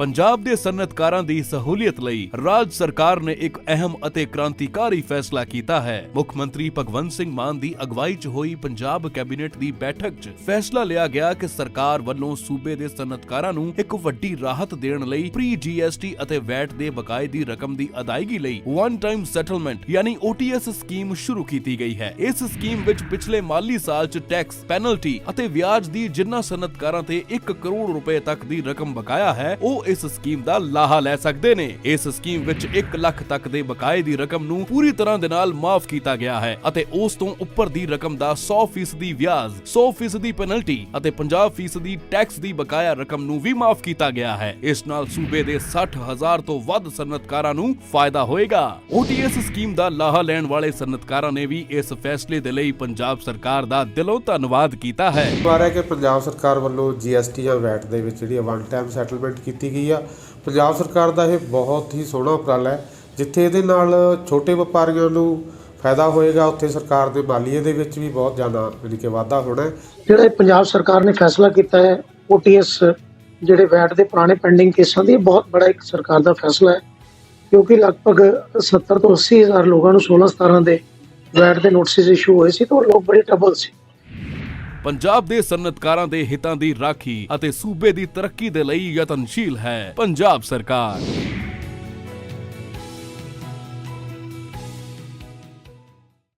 ਪੰਜਾਬ ਦੇ ਸਨਅਤਕਾਰਾਂ ਦੀ ਸਹੂਲਤ ਲਈ ਰਾਜ ਸਰਕਾਰ ਨੇ ਇੱਕ ਅਹਿਮ ਅਤੇ ਕ੍ਰਾਂਤੀਕਾਰੀ ਫੈਸਲਾ ਕੀਤਾ ਹੈ। ਮੁੱਖ ਮੰਤਰੀ ਭਗਵੰਤ ਸਿੰਘ ਮਾਨ ਦੀ ਅਗਵਾਈ 'ਚ ਹੋਈ ਪੰਜਾਬ ਕੈਬਨਿਟ ਦੀ ਬੈਠਕ 'ਚ ਫੈਸਲਾ ਲਿਆ ਗਿਆ ਕਿ ਸਰਕਾਰ ਵੱਲੋਂ ਸੂਬੇ ਦੇ ਸਨਅਤਕਾਰਾਂ ਨੂੰ ਇੱਕ ਵੱਡੀ ਰਾਹਤ ਦੇਣ ਲਈ ਪ੍ਰੀ ਜੀਐਸਟੀ ਅਤੇ ਵੈਟ ਦੇ ਬਕਾਏ ਦੀ ਰਕਮ ਦੀ ਅਦਾਇਗੀ ਲਈ ਵਨ ਟਾਈਮ ਸੈਟਲਮੈਂਟ ਯਾਨੀ OTS ਸਕੀਮ ਸ਼ੁਰੂ ਕੀਤੀ ਗਈ ਹੈ। ਇਸ ਸਕੀਮ ਵਿੱਚ ਪਿਛਲੇ ਮਾਲੀ ਸਾਲ 'ਚ ਟੈਕਸ ਪੈਨਲਟੀ ਅਤੇ ਵਿਆਜ ਦੀ ਜਿੰਨਾ ਸਨਅਤਕਾਰਾਂ ਤੇ 1 ਕਰੋੜ ਰੁਪਏ ਤੱਕ ਦੀ ਰਕਮ ਬਕਾਇਆ ਹੈ, ਉਹ ਇਸ ਸਕੀਮ ਦਾ ਲਾਹਾ ਲੈ ਸਕਦੇ ਨੇ। ਇਸ ਸਕੀਮ ਵਿੱਚ 1 ਲੱਖ ਤੱਕ ਦੇ ਬਕਾਏ ਦੀ ਰਕਮ ਨੂੰ ਪੂਰੀ ਤਰ੍ਹਾਂ ਦੇ ਨਾਲ ਮਾਫ ਕੀਤਾ ਗਿਆ ਹੈ ਅਤੇ ਉਸ ਤੋਂ ਉੱਪਰ ਦੀ ਰਕਮ ਦਾ 100% ਦੀ ਵਿਆਜ 100% ਦੀ ਪੈਨਲਟੀ ਅਤੇ 50% ਦੀ ਟੈਕਸ ਦੀ ਬਕਾਇਆ ਰਕਮ ਨੂੰ ਵੀ ਮਾਫ ਕੀਤਾ ਗਿਆ ਹੈ। ਇਸ ਨਾਲ ਸੂਬੇ ਦੇ 60000 ਤੋਂ ਵੱਧ ਸਨਅਤਕਾਰਾਂ ਨੂੰ ਫਾਇਦਾ ਹੋਏਗਾ। OTS ਸਕੀਮ ਦਾ ਲਾਹਾ ਲੈਣ ਵਾਲੇ ਸਨਅਤਕਾਰਾਂ ਨੇ ਵੀ ਇਸ ਫੈਸਲੇ ਦੇ ਲਈ ਪੰਜਾਬ ਸਰਕਾਰ ਦਾ ਦਿਲੋਂ ਧੰਨਵਾਦ ਕੀਤਾ ਹੈ। ਬਾਰੇ ਕਿ ਪੰਜਾਬ ਸਰਕਾਰ ਵੱਲੋਂ GST ਜਾਂ ਵੈਟ ਦੇ ਵਿੱਚ ਜਿਹੜੀ ਵਨ ਟਾਈਮ ਸੈਟਲਮੈਂਟ ਕੀਤੀ ਗਈ ਆ। ਪੰਜਾਬ ਸਰਕਾਰ ਦਾ ਇਹ ਬਹੁਤ ਹੀ ਸੋਹਣਾ ਉਪਰਾਲਾ ਹੈ। ਜਿੱਥੇ ਇਹਦੇ ਨਾਲ ਛੋਟੇ ਵਪਾਰੀਆਂ ਨੂੰ ਫਾਇਦਾ ਹੋਏਗਾ, ਉੱਥੇ ਸਰਕਾਰ ਦੇ ਮਾਲੀਏ ਦੇ ਵਿੱਚ ਵੀ ਬਹੁਤ ਜ਼ਿਆਦਾ ਯਾਨੀ ਕਿ ਵਾਧਾ ਹੋਣਾ ਜਿਹੜਾ ਪੰਜਾਬ ਸਰਕਾਰ ਨੇ ਫੈਸਲਾ ਕੀਤਾ ਹੈ OTS ਜਿਹੜੇ ਵੈਟ ਦੇ ਪੁਰਾਣੇ ਪੈਂਡਿੰਗ ਕੇਸਾਂ ਦੀ ਬਹੁਤ ਬੜਾ ਇੱਕ ਸਰਕਾਰ ਦਾ ਫੈਸਲਾ ਹੈ। ਕਿਉਂਕਿ ਲਗਭਗ 70 ਤੋਂ 80 ਹਜ਼ਾਰ ਲੋਕਾਂ ਨੂੰ 16 17 ਦੇ ਵੈਟ ਦੇ ਨੋਟਿਸ ਇਸ਼ੂ ਹੋਏ ਸੀ ਤਾਂ ਉਹ ਲੋਕ ਬੜੇ ਟਰਬਲ ਸੀ। ਪੰਜਾਬ ਦੇ ਸਨਅਤਕਾਰਾਂ ਦੇ ਹਿੱਤਾਂ ਦੀ ਰਾਖੀ ਅਤੇ ਸੂਬੇ ਦੀ ਤਰੱਕੀ ਦੇ ਲਈ ਯਤਨਸ਼ੀਲ ਹੈ। ਪੰਜਾਬ ਸਰਕਾਰ